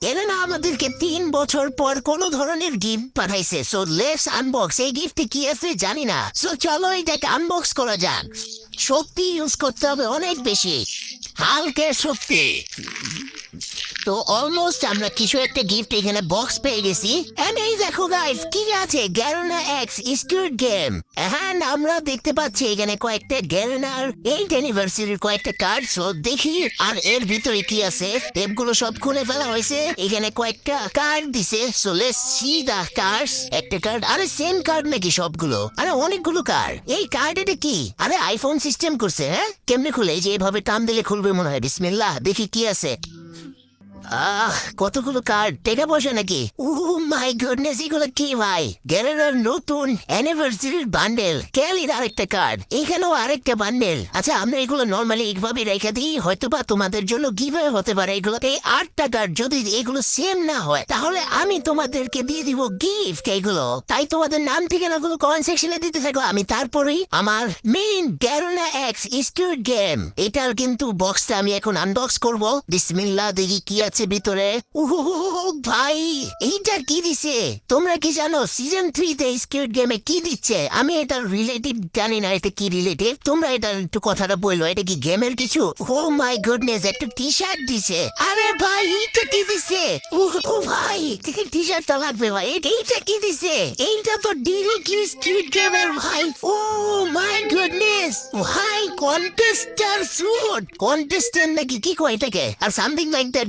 এরা না আমাদেরকে তিন বছর পর কোন ধরনের গিফট পাঠাইছে। সো লেস আনবক্স এই গিফটে কি আছে জানি না। সো চলো এটাকে আনবক্স করা যাক। শক্তি ইউজ করতে হবে অনেক বেশি। হালকের শক্তি। তো অলমোস্ট আমরা কিছু একটা গিফট এখানে বক্স পেয়ে গেছি। এই দেখো গাইস কি আছে? গ্যারোনা এক্স স্কুইড গেম হ্যাঁ আমরা দেখতে পাচ্ছি এখানে কয়েকটা গ্যারোনার এইট অ্যানিভার্সারির কয়েকটা কার্ড দেখি, আর এর ভিতরে কি আছে? টেপগুলো সব খুলে ফেলা হয়েছে। এখানে কয়েকটা কার্ড দিছে। So let's see the cards একটা কার্ড আরে সেম কার্ড নাকি সবগুলো? আরে অনেকগুলো কার্ড এই কার্ড এটা কি? আরে আইফোন সিস্টেম করছে হ্যাঁ? কেমনে খুলে? এই যে এভাবে টান দিলে খুলবে মনে হয়। বিসমিল্লাহ, দেখি কি আছে। কতগুলো কার্ড? টেকা পয়সা নাকি? ও মাই গুডনেস এগুলো কি ভাই? গ্যারেরার নতুন অ্যানিভার্সারির বান্ডেল ক্যালির আরেকটা কার্ড এখানেও আরেকটা বান্ডেল আচ্ছা আমরা এগুলো নর্মালি এইভাবে রেখে দিই। হয়তো বা তোমাদের জন্য গিভে হতে পারে এগুলো এই আটটা কার্ড যদি এগুলো সেম না হয়, তাহলে আমি তোমাদেরকে দিয়ে দিব গিফট এগুলো। তাই তোমাদের নাম, ঠিকানাগুলো কমেন্ট সেকশনে দিতে থাকো। আমি তারপরেই আমার মেইন গ্যারোনা এক্স স্টুড গেম এটার কিন্তু বক্সটা আমি এখন আনবক্স করব। বিসমিল্লাহ, দেখি কি আছে। ভিতরে। ভাই এইটা কি দিছে? তোমরা কি জানো সিজন থ্রিতে স্কিউড গেমে কি দিচ্ছে? আমি এটার রিলেটিভ জানি না, এটা কি রিলেটিভ তোমরা এটা একটু কথাটা বলল, এটা কি গেমের কিছু? ও মাই গুডনেস একটা টি শার্ট দিছে। আরে ভাই, এইটা কি দিছে? ও ভাই টি লাগবে ভাই। এইটা কি দিছে? এইটা তো গেমের ভাই। ও মাই গুডনেস ভাই কন্টেস্টার স্যুট কন্টেস্টেন্ট নাকি কি কয় এটাকে? আর something like that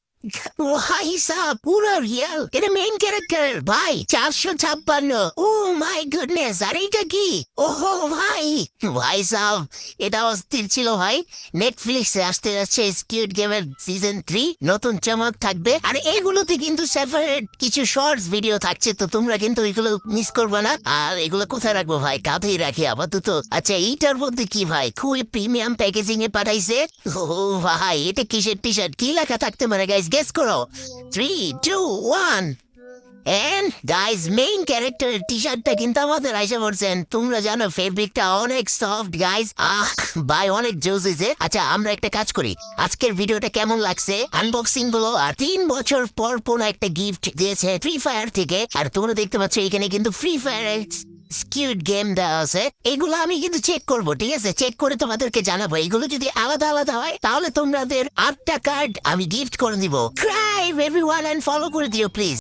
main character ভাই চারশো ছাপ্পান্ন ও ভাই ভাই এটা অস্থির ছিল, ভাই। নেটফ্লিক্সে আসতে যাচ্ছে এগুলোতে কিন্তু সেপারেট কিছু শর্টস ভিডিও থাকছে। তো তোমরা কিন্তু এগুলো মিস করবে না। আর এগুলো কোথায় রাখব, ভাই? কাঁধেই রাখি আপাতত। আচ্ছা এইটার মধ্যে কি, ভাই? খুবই প্রিমিয়াম প্যাকেজিং এ পাঠাইছে। ও, ভাই, এটা কিসের টি শার্ট কি লেখা থাকতে পারে গাইজ গেস করো three two one and guys main character T শার্টটা কিন্তু আমাদের আইসা পড়ছেন তোমরা জানো ফেব্রিকটা অনেক সফট গাইজ আহ ভাই অনেক জোস হয়েছে আচ্ছা আমরা একটা কাজ করি। আজকের ভিডিওটা কেমন লাগছে? আনবক্সিংগুলো আর তিন বছর পর কোন একটা গিফট দিয়েছে ফ্রি ফায়ার থেকে। আর তোমরা দেখতে পাচ্ছ, এখানে কিন্তু ফ্রি ফায়ার স্কিউড গেম দেওয়া আছে এগুলো আমি কিন্তু চেক করব, ঠিক আছে? চেক করে তোমাদেরকে জানাব। এগুলো যদি আলাদা আলাদা হয়, তাহলে তোমাদের আটটা কার্ড আমি গিফট করে দিব। ক্রাইম এভরিওয়ান এন্ড ফলো করে দিও প্লিজ